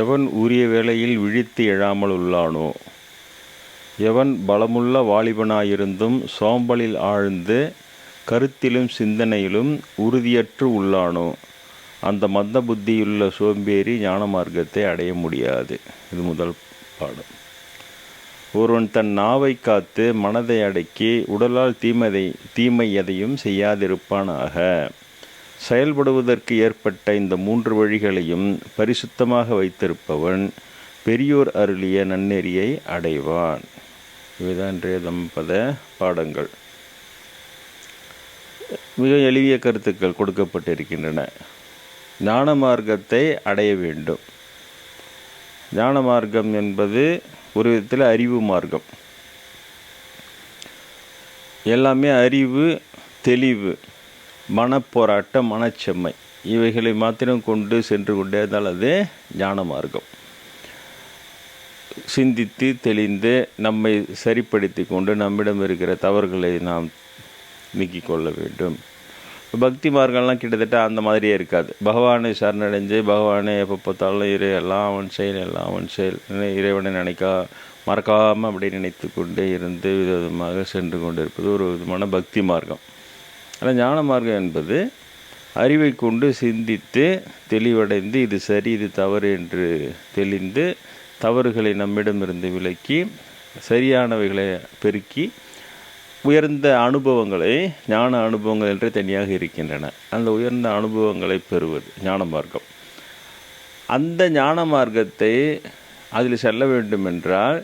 எவன் உரிய வேளையில் விழித்து எழாமல் உள்ளானோ எவன் பலமுள்ள வாலிபனாயிருந்தும் சோம்பலில் ஆழ்ந்து கருத்திலும் சிந்தனையிலும் உறுதியற்று உள்ளானோ அந்த மந்த புத்தியுள்ள சோம்பேறி ஞான மார்க்கத்தை அடைய முடியாது. இது முதல் பாடம். ஒருவன் தன் நாவை காத்து மனதை அடக்கி உடலால் தீமதை தீமை எதையும் செய்யாதிருப்பானாக. செயல்படுவதற்கு ஏற்பட்ட இந்த மூன்று வழிகளையும் பரிசுத்தமாக வைத்திருப்பவன் பெரியோர் அருளிய நன்னெறியை அடைவான். இவைதான் இன்றைய தம்பத பாடங்கள். மிக எளிய கருத்துக்கள் கொடுக்கப்பட்டிருக்கின்றன. ஞான மார்க்கத்தை அடைய வேண்டும். ஞான மார்க்கம் என்பது ஒரு விதத்தில் அறிவு மார்க்கம். எல்லாமே அறிவு தெளிவு. மனப்போராட்டம் மனச்செம்மை. இவைகளை மாத்திரம் கொண்டு சென்று கொண்டே இருந்தால் அது ஞான மார்க்கம் சிந்தித்து தெளிந்து நம்மை சரிப்படுத்தி கொண்டு நம்மிடம் இருக்கிற தவறுகளை நாம் நீக்கி கொள்ள வேண்டும். பக்தி மார்க்கம்லாம் கிட்டத்தட்ட அந்த மாதிரியே இருக்காது. பகவானை சரணடைஞ்சு பகவானை எப்போ பார்த்தாலும் இறை எல்லாம் அவன் செயல் எல்லாம் அவன் செயல் இறைவனை நினைக்கா மறக்காமல் அப்படி நினைத்து கொண்டே இருந்து விதவிதமாக சென்று கொண்டிருப்பது ஒரு விதமான பக்தி மார்க்கம். ஆனால் ஞான மார்க்கம் என்பது அறிவை கொண்டு சிந்தித்து தெளிவடைந்து இது சரி இது தவறு என்று தெளிந்து தவறுகளை நம்மிடமிருந்து விலக்கி சரியானவைகளை பெருக்கி உயர்ந்த அனுபவங்களை ஞான அனுபவங்கள் என்று தனியாக இருக்கின்றன. அந்த உயர்ந்த அனுபவங்களை பெறுவது ஞான மார்க்கம் அந்த ஞான மார்க்கத்தை அதில் செல்ல வேண்டுமென்றால்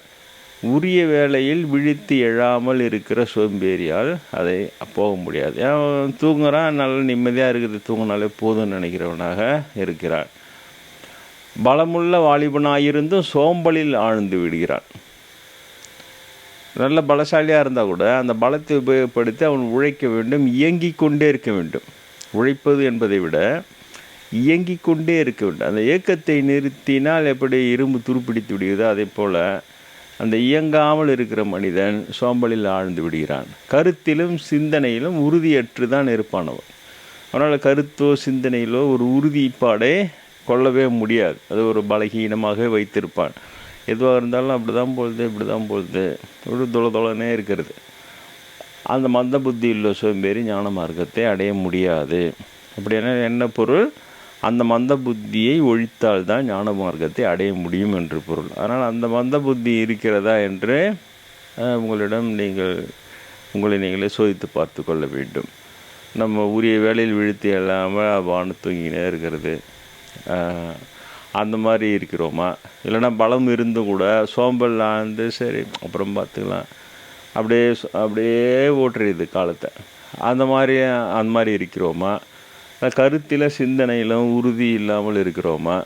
உரிய வேளையில் விழித்து எழாமல் இருக்கிற சோம்பேறியால் அதை போக முடியாது. ஏன் தூங்குறான் நல்ல நிம்மதியாக இருக்குது தூங்கினாலே போதும்னு நினைக்கிறவனாக இருக்கிறான். பலமுள்ள வாலிபனாயிருந்தும் சோம்பலில் ஆழ்ந்து விடுகிறான். நல்ல பலசாலியாக இருந்தால் கூட அந்த பலத்தை உபயோகப்படுத்தி அவன் உழைக்க வேண்டும் இயங்கிக் கொண்டே இருக்க வேண்டும். உழைப்பது என்பதை விட இயங்கிக் கொண்டே இருக்க வேண்டும். அந்த இயக்கத்தை நிறுத்தினால் எப்படி இரும்பு துருப்பிடித்து விடுகிறதோ அதே போல் அந்த இயங்காமல் இருக்கிற மனிதன் சோம்பலில் ஆழ்ந்து விடுகிறான். கருத்திலும் சிந்தனையிலும் உறுதியற்று தான் இருப்பானவன். அவனால் கருத்தோ சிந்தனையிலோ ஒரு உறுதிப்பாடே கொள்ளவே முடியாது. அது ஒரு பலகீனமாக வைத்திருப்பான். எதுவாக இருந்தாலும் அப்படி தான் போகுது இப்படி தான் போகுது. ஒரு தொலைதொலனே இருக்கிறது. அந்த மந்த புத்தி இல்லை சோம்பேறி ஞான மார்க்கத்தை அடைய முடியாது. அப்படின்னா என்ன பொருள்? அந்த மந்த புத்தியை ஒழித்தால் தான் ஞான மார்க்கத்தை அடைய முடியும் என்று பொருள். அதனால் அந்த மந்த புத்தி இருக்கிறதா என்று உங்களிடம் நீங்கள் உங்களை நீங்களே சோதித்து பார்த்து கொள்ள வேண்டும். நம்ம உரிய வேலையில் விழுத்து இல்லாமல் வானு தூங்கினே இருக்கிறது. அந்த மாதிரி இருக்கிறோமா? இல்லைன்னா பலம் இருந்தும் கூட சோம்பல்லாம் வந்து சரி அப்புறம் பார்த்துக்கலாம். அப்படியே அப்படியே ஓட்டுறது காலத்தை. அந்த மாதிரி அந்த மாதிரி இருக்கிறோமா? கருத்தில் சிந்தனையிலும் உறுதி இல்லாமல் இருக்கிறோமா?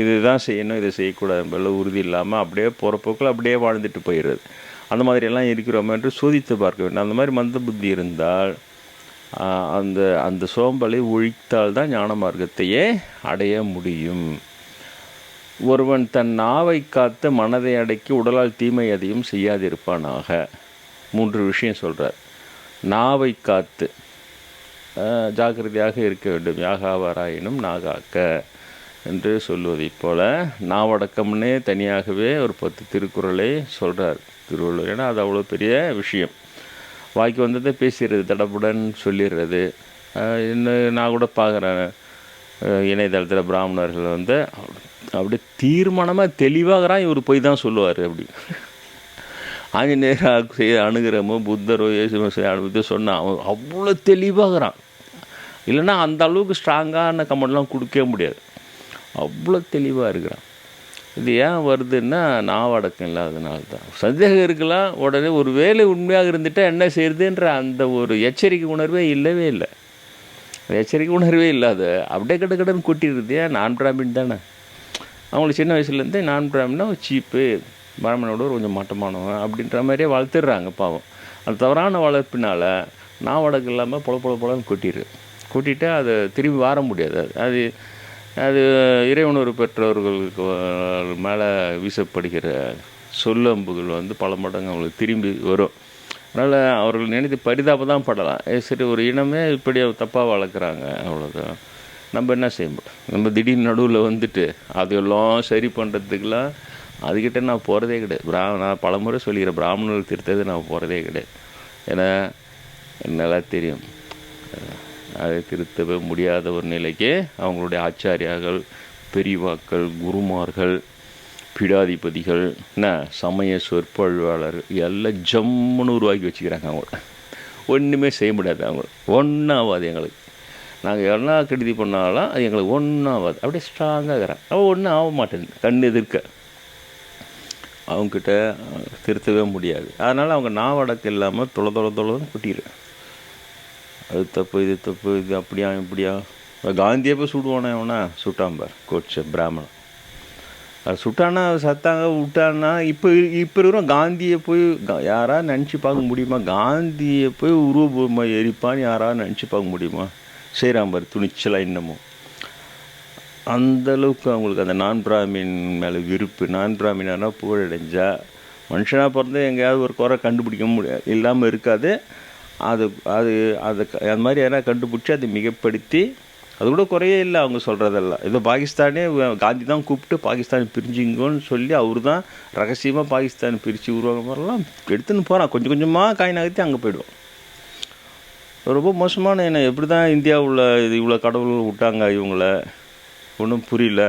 இதுதான் செய்யணும் இதை செய்யக்கூடாது என்பதில் உறுதி இல்லாமல் அப்படியே போகிறப்போக்கில் அப்படியே வாழ்ந்துட்டு போயிடுறது. அந்த மாதிரியெல்லாம் இருக்கிறோமா என்று சோதித்து பார்க்க வேண்டும். அந்த மாதிரி மந்த புத்தி இருந்தால் அந்த அந்த சோம்பலை ஒழித்தால் தான் ஞான மார்க்கத்தையே அடைய முடியும். ஒருவன் தன் நாவை காத்து மனதை அடக்கி உடலால் தீமை எதையும் செய்யாதிருப்பானாக. மூன்று விஷயம் சொல்கிறார் நாவை காத்து ஜாக்கிரதையாக இருக்க வேண்டும். யாகாவாராயினும் நாகாக்க என்று சொல்வதைப் போல நாவடக்கம்னே தனியாகவே ஒரு பத்து திருக்குறளை சொல்கிறார் திருவள்ளுவர். ஏன்னா அது அவ்வளோ பெரிய விஷயம். வாய்க்கு வந்ததை பேசிடுறது தடப்புடன் சொல்லிடுறது. இன்னும் நான் கூட பார்க்குறேன். இணையதளத்தில் பிராமணர்கள் வந்து அப்படி தீர்மானமாக தெளிவாகிறான் இவர் போய் தான் சொல்லுவார் அப்படி. ஆஞ்சநேயர் செய்ய அணுகிறமோ புத்தரோ இயேசு அனுபவத்தை சொன்னான் அவன் அவ்வளோ தெளிவாகிறான். இல்லைன்னா அந்த அளவுக்கு ஸ்ட்ராங்கான கமெண்ட்லாம் கொடுக்கவே முடியாது. அவ்வளோ தெளிவாக இருக்கிறான். இது ஏன் வருதுன்னா நாவடக்கம் இல்லாதனால தான் சந்தேகம் இருக்கலாம் உடனே ஒரு வேலை உண்மையாக இருந்துட்டால் என்ன செய்யுதுன்ற அந்த ஒரு எச்சரிக்கை உணர்வே இல்லவே இல்லை. எச்சரிக்கை உணர்வே இல்லாத அப்படியே கட கடன்னு கொட்டிடுது ஏன்? நான் பிராமின் தானே? அவங்களுக்கு சின்ன வயசுலேருந்தே நான் பிராமின்னா சீப்பு பிராமணோட கொஞ்சம் மட்டமானவன் அப்படின்ற மாதிரியே வளர்த்துடுறாங்க பாவம். அந்த தவறான வளர்ப்பினால் நான் வடக்கு இல்லாமல் பொல பொல பொலன்னு கொட்டிடு கொட்டிட்டு அதை திரும்பி வார முடியாது. அது அது இறைவுணர்வு பெற்றவர்களுக்கு மேலே வீசப்படுகிற சொல்லம்புகள் வந்து பல மடங்கு அவங்களுக்கு திரும்பி வரும். அதனால் அவர்கள் நினைத்து பரிதாபம் தான் படலாம். சரி ஒரு இனமே இப்படி தப்பாக வளர்க்குறாங்க அவ்வளோதான் நம்ம என்ன செய்ய முடியும்? நம்ம திடீர்னு நடுவில் வந்துட்டு அதெல்லாம் சரி பண்ணுறதுக்கெலாம் அதுக்கிட்ட நான் போகிறதே கிடையாது. பிரா நான் பலமுறை சொல்லிக்கிற பிராமணர்கள் திருத்தது நான் போகிறதே கிடையாது. ஏன்னா நல்லா தெரியும். அதை திருத்தவே முடியாத ஒரு நிலைக்கு அவங்களுடைய ஆச்சாரியார்கள் பெரியவாக்கள் குருமார்கள் பீடாதிபதிகள் என்ன சமய சொற்பொழிவாளர்கள் எல்லாம் ஜம்முன்னு உருவாக்கி வச்சுக்கிறாங்க அவங்க ஒன்றுமே செய்ய முடியாது அவங்க ஒன்றாவாது எங்களுக்கு. நாங்கள் என்ன கெடுதி பண்ணாலும் அது எங்களுக்கு ஒன்றாவாது அப்படியே ஸ்ட்ராங்காக இருக்கிறான் அவள் ஒன்றும் ஆக மாட்டேங்குது. கண் எதிர்க்க. அவங்கக்கிட்ட திருத்தவே முடியாது. அதனால் அவங்க நாவடக்கு இல்லாமல் தொலை தொலை தொலைன்னு குட்டிடுவேன் அது தப்பு இது தப்பு இது அப்படியா இப்படியா. காந்தியை போய் சுடுவானே அவனா சுட்டாம்பார் கோட்ச பிராமணன். அது சுட்டானா சத்தாங்க விட்டான்னா இப்போ இப்போ இருக்கிற காந்தியை போய் கா- நினச்சி பார்க்க முடியுமா? காந்தியை போய் உருவபூர்மா எரிப்பான்னு யாராவது நினச்சி பார்க்க முடியுமா? செய்கிறாம்பார் துணிச்சலாக இன்னமும். அந்த அளவுக்கு அவங்களுக்கு அந்த நான் பிராமின் மேலே விருப்பு. நான் பிராமினானா புகழடைஞ்சா மனுஷனாக பிறந்து எங்கேயாவது ஒரு குறை கண்டுபிடிக்க முடியாது. இல்லாமல் இருக்காது. அது அது அது அந்த மாதிரி யாராவது கண்டுபிடிச்சி அதை மிகப்படுத்தி அது கூட குறையே இல்லை அவங்க சொல்கிறதெல்லாம் ஏதோ பாகிஸ்தானே காந்தி தான் கூப்பிட்டு பாகிஸ்தான் பிரிஞ்சுங்கன்னு சொல்லி அவர் தான் ரகசியமாக பாகிஸ்தான் பிரித்து உருவாங்க மாதிரிலாம் எடுத்துன்னு போகிறான் கொஞ்சம் கொஞ்சமாக காய் நகர்த்தி அங்கே போயிடுவோம் ரொம்ப மோசமான என்ன எப்படி தான் இந்தியாவில் இது இவ்வளோ கடவுள் விட்டாங்க இவங்கள? ஒன்றும் புரியல.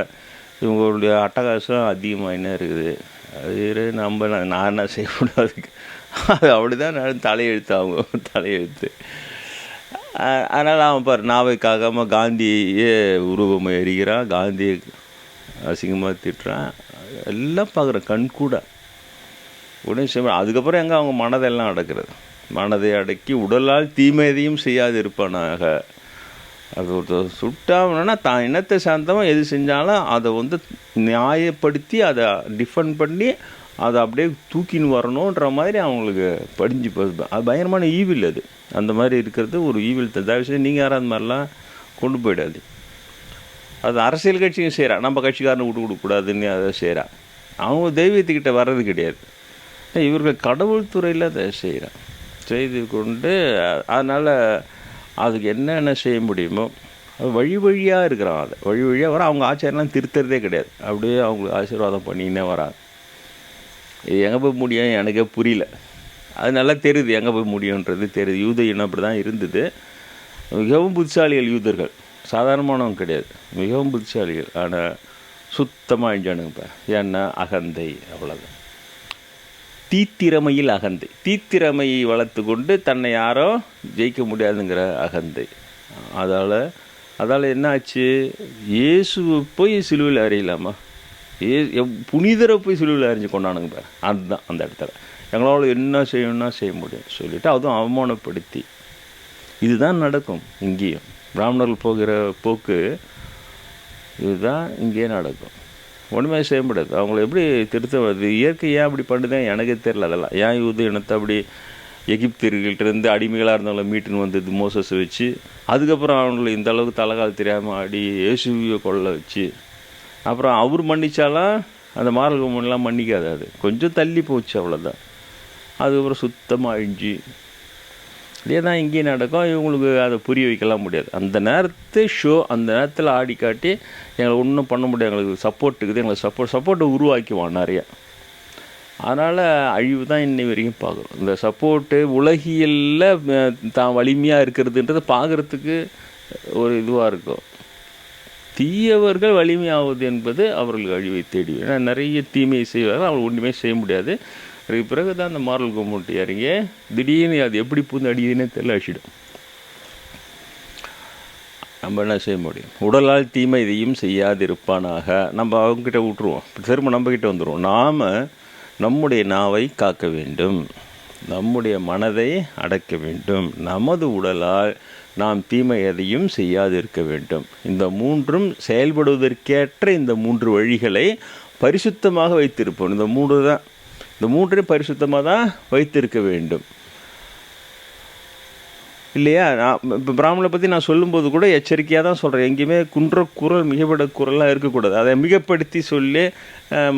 இவங்களுடைய அட்டகாசம் அதிகமாக என்ன இருக்குது. அது நம்ம நான் நான் என்ன செய்யக்கூடாது? அதுக்கு அது அப்படி தான் நான் தலையெழுத்து அவங்க தலையெழுத்து. அதனால் அவன் பாரு நாவைக்காகாமல் காந்தியே உருவம் எரிகிறான் காந்தியை அசிங்கமாக திட்டுறான். எல்லாம் பார்க்குறேன் கண் கூட. உடனே செய்ய அதுக்கப்புறம் எங்கே அவங்க மனதெல்லாம் அடக்கிறது? மனதை அடக்கி உடலால் தீமையதையும் செய்யாது இருப்பானாக ஒருத்தர் சுட்டாங்கன்னா தான் இனத்தை சார்ந்தவன் எது செஞ்சாலும் அதை வந்து நியாயப்படுத்தி அதை டிஃபெண்ட் பண்ணி அதை அப்படியே தூக்கின்னு வரணுன்ற மாதிரி அவங்களுக்கு படிஞ்சு போகுது. அது பயங்கரமான ஈவில் அது. அந்த மாதிரி இருக்கிறது ஒரு ஈவில் தயவு செய்து நீங்கள் யாரும் அந்த மாதிரிலாம் கொண்டு போயிடாது அது அரசியல் கட்சியும் செய்கிறான் நம்ம கட்சிக்காரனை விட்டு கொடுக்கக்கூடாதுன்னு அதை செய்கிறான் அவங்க தெய்வத்துக்கிட்ட வர்றது கிடையாது. இவர்கள் கடவுள் துறையில் அதை செய்கிறான் செய்து கொண்டு அதனால் அதுக்கு என்னென்ன செய்ய முடியுமோ அது வழி வழியாக இருக்கிறான் அதை. வழி வழியாக வர அவங்க ஆச்சாரியெலாம் திருத்துறதே கிடையாது. அப்படியே அவங்களுக்கு ஆசீர்வாதம் பண்ணின்னே வராங்க. இது எங்கே போய் முடியும்? எனக்கே புரியல. அது நல்லா தெரியுது எங்கே போய் முடியுன்றது தெரியுது. யூத இனம் அப்படி தான் இருந்தது. மிகவும் புத்திசாலிகள் யூதர்கள். சாதாரணமானவங்க கிடையாது. மிகவும் புத்திசாலிகள். ஆனால் சுத்தமாக அழிஞ்சானுங்கப்பா ஏன்னா அகந்தை அவ்வளோதான் தீத்திறமையில் அகந்தை. தீத்திறமையை வளர்த்து கொண்டு தன்னை யாரோ ஜெயிக்க முடியாதுங்கிற அகந்தை. அதால் அதால் என்ன ஆச்சு இயேசுவை போய் சிலுவையில் அறையலாமா ஏ புனிதரை போய் சிலுவையில் அறிஞ்சு கொண்டானுங்க பாரு. அதுதான் அந்த இடத்துல. எங்களால் என்ன செய்யணும்னா செய்ய முடியும். சொல்லிட்டு அதுவும் அவமானப்படுத்தி. இதுதான் நடக்கும் இங்கேயும். பிராமணர்கள் போகிற போக்கு இதுதான் இங்கேயே நடக்கும். ஒன்றுமே செய்ய முடியாது. அவங்கள எப்படி திருத்த வருது? இயற்கை ஏன் அப்படி பண்ணுதான் எனக்கே தெரில அதெல்லாம். ஏன் யூது இனத்தை அப்படி எகிப்தியர்கள்ட்ட இருந்து அடிமைகளாக இருந்தவங்கள மீட்டுன்னு வந்தது மோசஸ் வச்சு அதுக்கப்புறம் அவங்களை இந்த அளவுக்கு தலைகால் தெரியாமல் அடி இயேசுவியை கொள்ள வச்சு அப்புறம் அவர் மன்னிச்சாலாம் அந்த மாரல் கும்பன்லாம் மன்னிக்காது அது. கொஞ்சம் தள்ளி போச்சு அவ்வளோதான் அதுக்கப்புறம் சுத்தமாக அழிஞ்சு இதே தான் இங்கேயும் நடக்கும். இவங்களுக்கு அதை புரிய வைக்கலாம் முடியாது. அந்த நேரத்து ஷோ அந்த நேரத்தில் ஆடி காட்டி எங்களை ஒன்றும் பண்ண முடியாது. எங்களுக்கு சப்போர்ட் இருக்குது. எங்களுக்கு சப்போர்ட் சப்போர்ட்டை உருவாக்குவான் நிறையா. அதனால் அழிவு தான் இன்னை வரைக்கும் பார்க்குறோம் இந்த சப்போர்ட்டு உலகியலில் தான் வலிமையாக இருக்கிறதுன்றது பார்க்குறதுக்கு ஒரு இதுவாக இருக்கும். தீயவர்கள் வலிமையாவது என்பது அவர்கள் அழிவை தேடி ஏன்னா நிறைய தீமையை செய்வார்கள். அவர்கள் ஒன்றுமே செய்ய முடியாது. அதுக்கு பிறகு தான் அந்த மாரல் கம்யூனிட்டி இறங்கி திடீர்னு அது எப்படி பூந்து அடியுதுன்னே தெரியல அடிச்சிடும் நம்ம என்ன செய்ய முடியும்? உடலால் தீமை இதையும் செய்யாதிருப்பானாக நம்ம அவங்ககிட்ட விட்டுருவோம். திரும்ப நம்மக்கிட்ட வந்துடுவோம் நாம் நம்முடைய நாவை காக்க வேண்டும். நம்முடைய மனதை அடக்க வேண்டும். நமது உடலால் நாம் தீமை எதையும் செய்யாதிருக்க வேண்டும். இந்த மூன்றும் செயல்படுவதற்கேற்ற இந்த மூன்று வழிகளை பரிசுத்தமாக வைத்திருப்போம். இந்த மூன்று தான். இந்த மூன்றையும் பரிசுத்தமாக தான் வைத்திருக்க வேண்டும். இல்லையா? நான் இப்போ பிராமணனை பற்றி நான் சொல்லும்போது கூட எச்சரிக்கையாக தான் சொல்கிறேன் எங்கேயுமே குன்ற குரல் மிகப்பட குரலாக இருக்கக்கூடாது. அதை மிகப்படுத்தி சொல்லி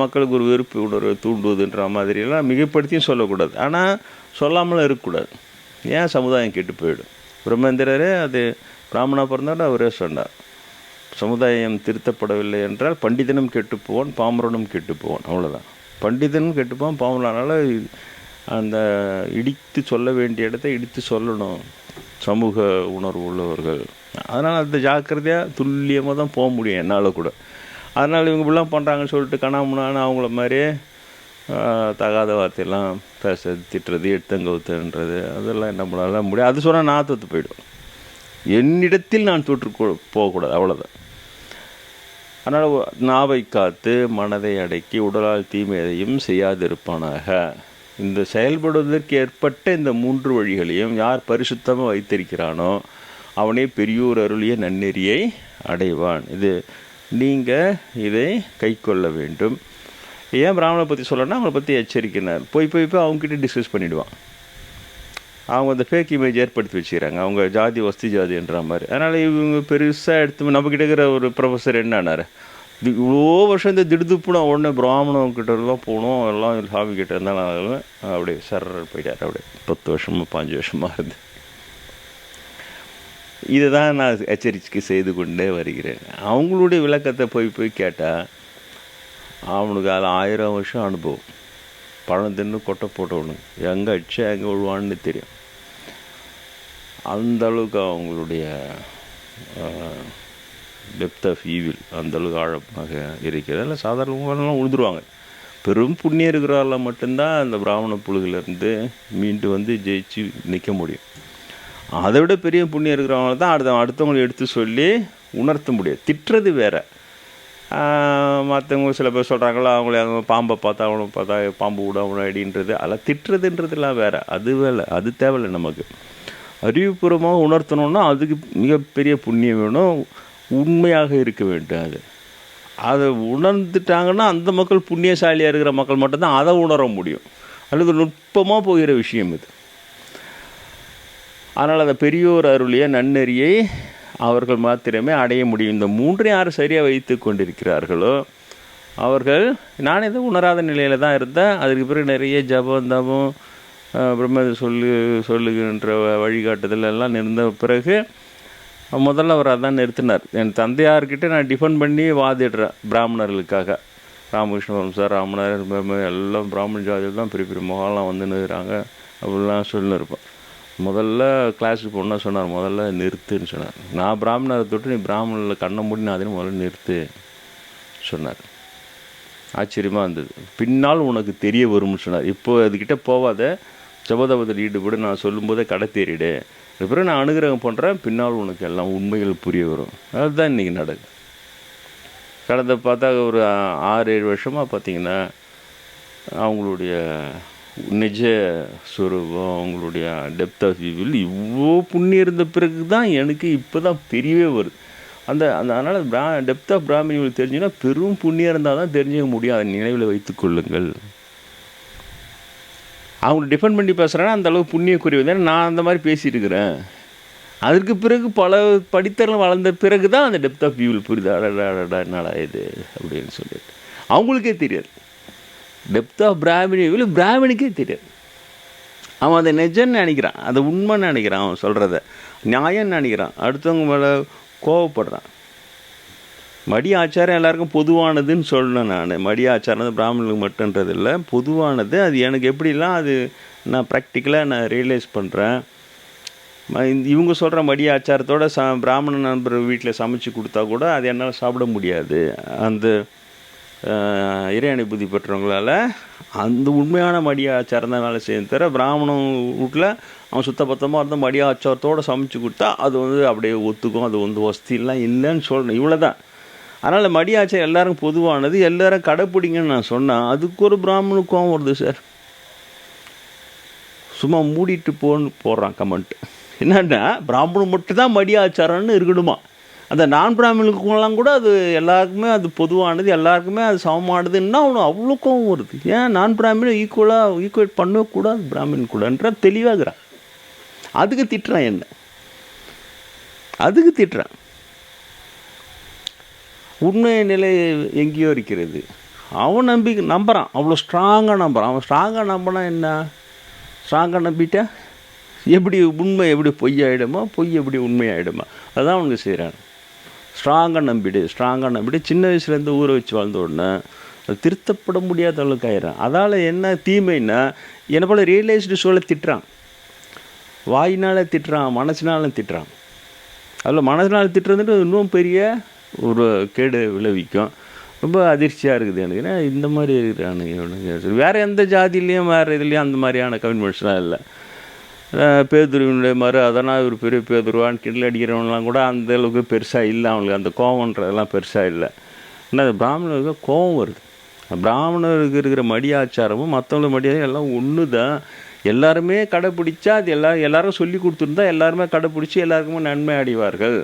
மக்களுக்கு ஒரு வெறுப்பு உணர்வை தூண்டுவதுன்ற மாதிரியெல்லாம் மிகப்படுத்தியும் சொல்லக்கூடாது. ஆனால் சொல்லாமலும் இருக்கக்கூடாது. ஏன் சமுதாயம் கெட்டு போயிடும்? பிரம்மேந்திரரே அது பிராமணா பிறந்தாலும் அவரே சொன்னார். சமுதாயம் திருத்தப்படவில்லை என்றால் பண்டிதனும் கெட்டு போவான் பாமரனும் கெட்டு போவான். அவ்வளோதான் பண்டிதன் கெட்டு போவான் அதனால் அந்த இடித்து சொல்ல வேண்டிய இடத்த இடித்து சொல்லணும் சமூக உணர்வு உள்ளவர்கள். அதனால் அந்த ஜாக்கிரதையாக துல்லியமாக தான் போக முடியும் என்னால் கூட. அதனால் இவங்க இப்படிலாம் பண்ணுறாங்கன்னு சொல்லிட்டு கணாமுனான்னு அவங்கள மாதிரியே தகாத வார்த்தையெல்லாம் பேச திட்டுறது எடுத்தங்கவுத்துன்றது அதெல்லாம் என்ன பண்ணாலும் முடியாது. அது சொன்னால் நான் தோற்று போயிடும் என்னிடத்தில் நான் தொற்று போகக்கூடாது அவ்வளோதான் அதனால் நாவை காத்து மனதை அடக்கி உடலால் தீமையதையும் செய்யாதிருப்பானாக. இந்த செயல்படுவதற்கு ஏற்பட்ட இந்த மூன்று வழிகளையும் யார் பரிசுத்தமாக வைத்திருக்கிறானோ அவனே பெரியோர் அருளிய நன்னெறியை அடைவான். இது நீங்கள் இதை கைக்கொள்ள வேண்டும். ஏன் பிராமணனை பற்றி சொல்லணும்னா அவங்கள பற்றி எச்சரிக்கிறார் போய் போய் போய் அவங்ககிட்ட டிஸ்கஸ் பண்ணிவிடுவான் அவங்க அந்த ஃபேக் இமேஜ் ஏற்படுத்தி வச்சுக்கிறாங்க. அவங்க ஜாதி வஸ்தி ஜாதின்ற மாதிரி. அதனால் இவங்க பெருசாக எடுத்து நம்மக்கிட்ட இருக்கிற ஒரு ப்ரொஃபஸர் என்னானார் இவ்வளோ வருஷம் இந்த திடுதுப்புனா உடனே பிராமணம் கிட்ட தான் போகணும் எல்லாம் சாமி கிட்ட இருந்தாலும் அப்படியே சர் போயிட்டார். அப்படியே பத்து வருஷமாக பாஞ்சு வருஷமாக இருந்து இதை தான் நான் எச்சரிக்கை செய்து கொண்டே வருகிறேன். அவங்களுடைய விளக்கத்தை போய் போய் கேட்டால் அவனுக்கு அதில் ஆயிரம் வருஷம் அனுபவம். பழம் தின்னு கொட்டை போட்டவனுங்க. எங்கே அடிச்சு எங்கே விழுவான்னு தெரியும். அந்த அளவுக்கு அவங்களுடைய டெப்த் ஆஃப் ஈவில் அந்த அளவுக்கு ஆழமாக இருக்கிறது. இல்லை சாதாரணமாக உழுதுருவாங்க. பெரும் புண்ணியம் இருக்கிறவர்கள மட்டும்தான் அந்த பிராமண புழுகிலேருந்து மீண்டு வந்து ஜெயிச்சு நிற்க முடியும். அதை விட பெரிய புண்ணியம் இருக்கிறவங்கள தான் அடுத்த அடுத்தவங்களை எடுத்து சொல்லி உணர்த்த முடியும் திட்டுறது வேறு. மற்றவங்க சில பேர் சொல்கிறாங்களோ அவங்கள அவங்க பாம்பை பார்த்தா அவனை பார்த்தா பாம்பு விட அவனை அடின்றது. அதெல்லாம் திட்டுறதுன்றதுலாம் வேறு. அது வேலை அது தேவையில்லை நமக்கு. அறிவுபூர்வமாக உணர்த்தணும்னா அதுக்கு மிகப்பெரிய புண்ணியம் வேணும். உண்மையாக இருக்க வேண்டும் அது. அதை உணர்ந்துட்டாங்கன்னா அந்த மக்கள் புண்ணியசாலியாக இருக்கிற மக்கள் மட்டும்தான் அதை உணர முடியும். அல்லது நுட்பமாக போகிற விஷயம் இது. ஆனால் அந்த பெரியோர் அருளிய நன்னெறியை அவர்கள் மாத்திரமே அடைய முடியும். இந்த மூன்றையும் யார் சரியாக வைத்து கொண்டிருக்கிறார்களோ அவர்கள் நான் எதுவும் உணராத நிலையில் தான் இருந்தேன். அதுக்கு பிறகு நிறைய ஜபம் தபம் பிரம்ம சொல்லு சொல்லுகின்ற வ- வழிகாட்டுதல் எல்லாம் இருந்த பிறகு முதல்ல அவர் அதான் நிறுத்தினார். என் தந்தையார்கிட்ட நான் டிஃபெண்ட் பண்ணி வாதிடுறேன் பிராமணர்களுக்காக. ராமகிருஷ்ண சார் ராமனார் பிரம்ம எல்லாம் பிராமண ஜாதியில் தான் பெரிய பெரிய முகம்லாம் வந்து நிறுறாங்க அப்படிலாம் சொல்லின்னு இருப்பேன் முதல்ல கிளாஸுக்கு போனால் சொன்னார் முதல்ல நிறுத்துன்னு சொன்னார். நான் பிராமணரை தொட்டு நீ பிராமணனில் கண்ணை மூடி நான் அதே முதல்ல நிறுத்து சொன்னார். ஆச்சரியமாக இருந்தது. பின்னால் உனக்கு தெரிய வரும்னு சொன்னார். இப்போ அதுக்கிட்ட போவாத ஜபதபத்தில் ஈடுபடு நான் சொல்லும்போதே கடை தேறிடு. பிறகு நான் அனுகிரகம் பண்ணுறேன் பின்னால் உனக்கு எல்லாம் உண்மைகள் புரிய வரும். அதுதான் இன்றைக்கி நடக்கு. கடந்த பார்த்தா ஒரு ஆறு ஏழு வருஷமாக பார்த்தீங்கன்னா அவங்களுடைய நிஜ சுரூபம் அவங்களுடைய டெப்த் ஆஃப் வியூவில் இவ்வளோ புண்ணியம் இருந்த பிறகு தான் எனக்கு இப்போ தான் தெரியவே வருது. அந்த அந்த அதனால் பிரா டெப்த் ஆஃப் பிராமணி தெரிஞ்சுன்னா பெரும் புண்ணியம் இருந்தால் தான் தெரிஞ்சுக்க முடியும். அதை நினைவில் வைத்துக்கொள்ளுங்கள் அவங்க டிஃபெண்ட் பண்ணி பேசுகிறேன்னா அந்த அளவு புண்ணியக்குரிய வந்து நான் அந்த மாதிரி பேசியிருக்கிறேன் அதற்கு பிறகு பல படித்தரம் வளர்ந்த பிறகு தான் அந்த டெப்த் ஆஃப் வியூவில் புரியுது. அடடா அடடா என்னடா இது அப்படின்னு சொல்லிட்டு அவங்களுக்கே தெரியாது டெப்த் ஆஃப் பிராமணி இவ்வளோ பிராமணிக்கே தெரியாது அவன் அதை நிஜம்னு நினைக்கிறான். அதை உண்மைன்னு நினைக்கிறான் அவன் சொல்கிறத நியாயம்னு நினைக்கிறான். அடுத்தவங்க மேலே கோவப்படுறான். மடி ஆச்சாரம் எல்லாருக்கும் பொதுவானதுன்னு சொல்லணும் நான். மடி ஆச்சாரம் பிராமணனுக்கு மட்டுன்றது இல்லை. பொதுவானது. அது எனக்கு எப்படிலாம் அது நான் ப்ராக்டிக்கலாக நான் ரியலைஸ் பண்ணுறேன் இவங்க சொல்கிற மடி ஆச்சாரத்தோட ச பிராமண நண்பர் வீட்டில் சமைச்சு கொடுத்தா கூட அது என்னால் சாப்பிட முடியாது. அந்த இறை இறையாணி புத்தி பெற்றவங்களால அந்த உண்மையான மடியாச்சாரம் தான் வேலை செய்ய தவிர பிராமணன் வீட்டில் அவன் சுத்தபத்தமாக இருந்த மடியாச்சாரத்தோடு சமைச்சு கொடுத்தா அது வந்து அப்படியே ஒத்துக்கும். அது வந்து வசதியெல்லாம் இல்லைன்னு சொல்லணும். இவ்வளோ தான் அதனால் மடியாச்சாரம் எல்லாரும் பொதுவானது. எல்லாரும் கடைப்பிடிங்கன்னு நான் சொன்னேன் அதுக்கு ஒரு பிராமணுக்கும் வருது சார். சும்மா மூடிட்டு போன்னு போடுறான் கமெண்ட். என்னென்னா பிராமணன் மட்டும்தான் மடியாச்சாரம்னு இருக்கணுமா? அந்த நான் பிராமணுக்குலாம் கூட அது எல்லாருக்குமே அது பொதுவானது எல்லாருக்குமே அது சமமானதுன்னா அவனு அவ்வளோ கோவம் வருது. ஏன் நான் பிராமணன் ஈக்குவலாக ஈக்குவேட் பண்ணவே கூடாது பிராமின் கூடன்ற தெளிவாகிறான் அதுக்கு திட்டுறான் என்ன? அதுக்கு திட்டுறான் உண்மை நிலை எங்கேயோ இருக்கிறது. அவன் நம்பி நம்புகிறான் அவ்வளோ ஸ்ட்ராங்காக நம்புகிறான் அவன் ஸ்ட்ராங்காக நம்பினா என்ன? ஸ்ட்ராங்காக நம்பிட்டா எப்படி உண்மை எப்படி பொய்யாயிடுமோ பொய் எப்படி உண்மையாயிடுமா அதுதான் அவனுக்கு செய்கிறான் ஸ்ட்ராங்காக நம்பிடு ஸ்ட்ராங்காக நம்பிடு. சின்ன வயசுலேருந்து ஊற வச்சு வாழ்ந்த உடனே திருத்தப்பட முடியாத அளவுக்கு ஆயிடும் அதால் என்ன தீமைன்னா என்னை போல் ரியலைஸ்டு சோலை திட்டுறான். வாயினால் திட்டுறான் மனசினாலும் திட்டுறான். அதில் மனசினால் திட்டுறதுன்ட்டு இன்னும் பெரிய ஒரு கேடு விளைவிக்கும். ரொம்ப அதிர்ச்சியாக இருக்குது எனக்கு. ஏன்னா இந்த மாதிரி இருக்கிறானுங்க வேறு எந்த ஜாதியிலையும் வேறு இதுலேயும் அந்த மாதிரியான கவின்மெண்ட்ஸ்லாம் இல்லை. பேதுருவினுடைய மறு அதனால் ஒரு பெரிய பேதுருவான்னு கிண்டல் அடிக்கிறவங்களாம் கூட அந்த அளவுக்கு பெருசாக இல்லை அவங்களுக்கு அந்த கோவன்றதெல்லாம் பெருசாக இல்லை. ஆனால் பிராமணருக்கு கோவம் வருது. பிராமணருக்கு இருக்கிற மடி ஆச்சாரமும் மற்றவங்க மடியாரம் எல்லாம் ஒன்று தான் எல்லாருமே கடைப்பிடிச்சா அது எல்லா எல்லாரும் சொல்லி கொடுத்துருந்தா எல்லாருமே கடைப்பிடிச்சி எல்லாருக்குமே நன்மை அடைவார்கள்.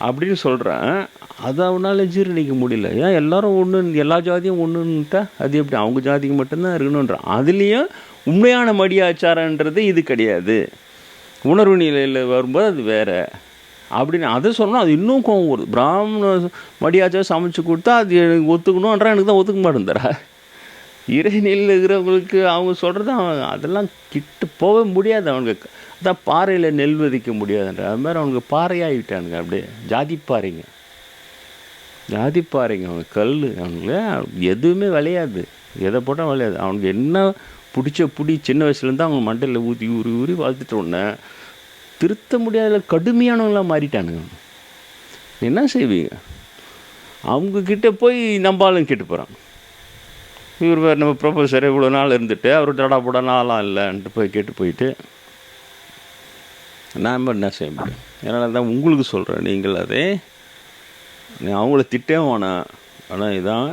அப்படின்னு சொல்கிறேன் அதை அவனால் ஜீரணிக்க முடியல. ஏன் எல்லாரும் ஒன்று எல்லா ஜாதியும் ஒன்றுன்ட்டா அது எப்படி? அவங்க ஜாதிக்கு மட்டும்தான் இருக்கணுன்றான் அதுலேயும் உண்மையான மடியாச்சாரன்றது இது கிடையாது. உணர்வு நிலையில் வரும்போது அது வேறு. அப்படின்னு அதை சொன்னால் அது இன்னும் கோவம் வருது. பிராமண மடியாச்சாரம் சமைச்சு கொடுத்தா அது எனக்கு ஒத்துக்கணுன்றா எனக்கு தான் ஒத்துக்க மாட்டேங்கிறா இறைநிலையில் இருக்கிறவங்களுக்கு அவங்க சொல்கிறது அவன் அதெல்லாம் கிட்ட போக முடியாது அவனுக்கு. அதான் பாறையில் நெல் விதைக்க முடியாதுன்ற அது மாதிரி அவனுக்கு பாறையாகிட்டானுங்க அப்படியே. ஜாதி பாறைங்க. ஜாதி பாறைங்க. அவனுக்கு கல் அவனுங்கள எதுவுமே விளையாது. எதை போட்டால் விளையாது. அவனுக்கு என்ன பிடிச்ச பிடி சின்ன வயசுலேருந்து அவங்க மண்டையில் ஊற்றி ஊறி ஊறி வளர்த்துட்ட உடனே திருத்த முடியாத கடுமையானவங்களாம் மாறிட்டானுங்க. என்ன செய்வீங்க? அவங்கக்கிட்ட போய் நம்பாலும் கெட்டு போகிறான் இவர் பேர் நம்ம ப்ரொஃபஸர் இவ்வளோ நாள் இருந்துட்டு அவர் தடா போட நாளாம் இல்லைன்ட்டு போய் கேட்டு போயிட்டு நாம் என்ன செய்ய முடியும் அதனால தான் உங்களுக்கு சொல்கிறேன் நீங்கள் அதே நீ அவங்கள திட்டே வேணாம். ஆனால் இதான்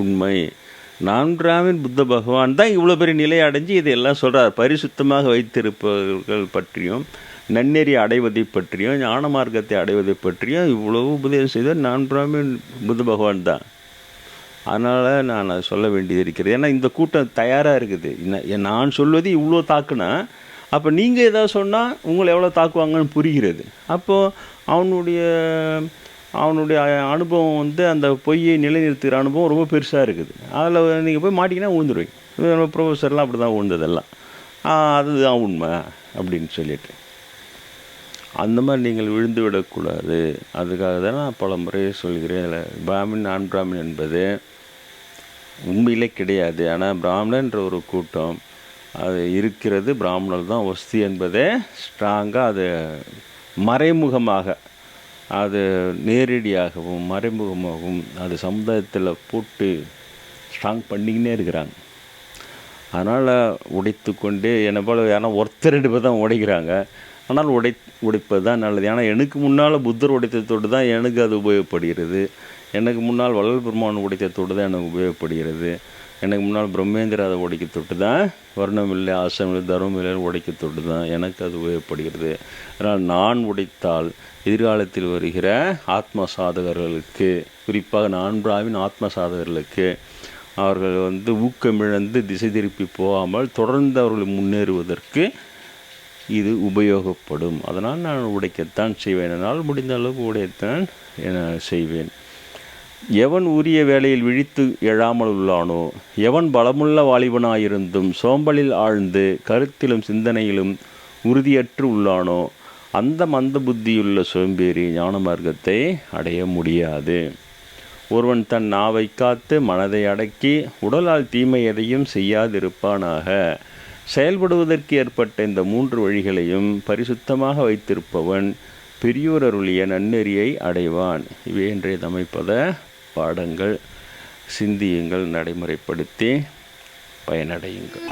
உண்மை. நான்காமின் புத்த பகவான் தான் இவ்வளோ பெரிய நிலை அடைஞ்சு இதையெல்லாம் சொல்கிறார் பரிசுத்தமாக வைத்திருப்பவர்கள் பற்றியும் நன்னெறி அடைவதை பற்றியும் ஞான மார்க்கத்தை அடைவதை பற்றியும் இவ்வளவு உபதேசம் செய்த நான்காமின் புத்த பகவான் தான். அதனால் நான் அதை சொல்ல வேண்டியது இருக்கிறது. ஏன்னா இந்த கூட்டம் தயாராக இருக்குது. என்ன நான் சொல்வது இவ்வளோ தாக்குனா அப்போ நீங்கள் எதாவது சொன்னால் உங்களை எவ்வளோ தாக்குவாங்கன்னு புரிகிறது. அப்போது அவனுடைய அவனுடைய அனுபவம் வந்து அந்த பொய்யை நிலைநிறுத்துகிற அனுபவம் ரொம்ப பெருசாக இருக்குது. அதில் நீங்கள் போய் மாட்டிங்கன்னா விழுந்துருவீங்க ப்ரொஃபஸர்லாம் அப்படி தான் விழுந்ததெல்லாம் அதுதான் உண்மை அப்படின்னு சொல்லிட்டு. அந்த மாதிரி நீங்கள் விழுந்து விடக்கூடாது. அதுக்காக தான் நான் பல முறையை சொல்கிறேன். இதில் பிராமின் நான் பிராமின் என்பது உண்மையிலே கிடையாது. ஆனால் பிராமணன்ற ஒரு கூட்டம் அது இருக்கிறது. பிராமணர் தான் ஒஸ்தி என்பதே ஸ்ட்ராங்காக அது மறைமுகமாக அது நேரடியாகவும் மறைமுகமாகவும் அது சமுதாயத்தில் போட்டு ஸ்ட்ராங் பண்ணிக்கினே இருக்கிறாங்க. அதனால் உடைத்து கொண்டு என்னை போல் ஏன்னா ஒருத்தர் ரெண்டு பேர் தான் உடைக்கிறாங்க. ஆனால் உடை உடைப்பது தான் நல்லது. ஏன்னா எனக்கு முன்னால் புத்தர் உடைத்ததோடு தான் எனக்கு அது உபயோகப்படுகிறது. எனக்கு முன்னால் வள்ளல் பெருமான் உடைத்ததோடு தான் எனக்கு உபயோகப்படுகிறது. எனக்கு முன்னால் பிரம்மேந்திர அதை உடைக்க தொட்டு தான் வர்ணமில்லை தர்மம் இல்லை உடைக்க தொட்டு தான் எனக்கு அது உபயோகப்படுகிறது. அதனால் நான் உடைத்தால் எதிர்காலத்தில் வருகிற ஆத்ம சாதகர்களுக்கு குறிப்பாக நான் ஆத்ம சாதகர்களுக்கு அவர்கள் வந்து ஊக்கமிழந்து திசை திருப்பி போகாமல் தொடர்ந்து அவர்கள் முன்னேறுவதற்கு இது உபயோகப்படும். அதனால் நான் உடைக்கத்தான் செய்வேன். என்னால் முடிந்த அளவுக்கு உடையத்தான் என செய்வேன். எவன் உரிய வேளையில் விழித்து எழாமல் உள்ளானோ எவன் பலமுள்ள வாலிபனாயிருந்தும் சோம்பலில் ஆழ்ந்து கருத்திலும் சிந்தனையிலும் உறுதியற்று உள்ளானோ அந்த மந்த புத்தியுள்ள சோம்பேறி ஞான மார்க்கத்தை அடைய முடியாது. ஒருவன் தன் நாவை காத்து மனதை அடக்கி உடலால் தீமை எதையும் செய்யாதிருப்பானாக செயல்படுவதற்கு ஏற்பட்ட இந்த மூன்று வழிகளையும் பரிசுத்தமாக வைத்திருப்பவன் பெரியோர் அருளிய நன்னெறியை அடைவான். இவை இன்றைய அமைப்பத பாடங்கள் சிந்தியுங்கள் நடைமுறைப்படுத்தி பயனடையுங்கள்.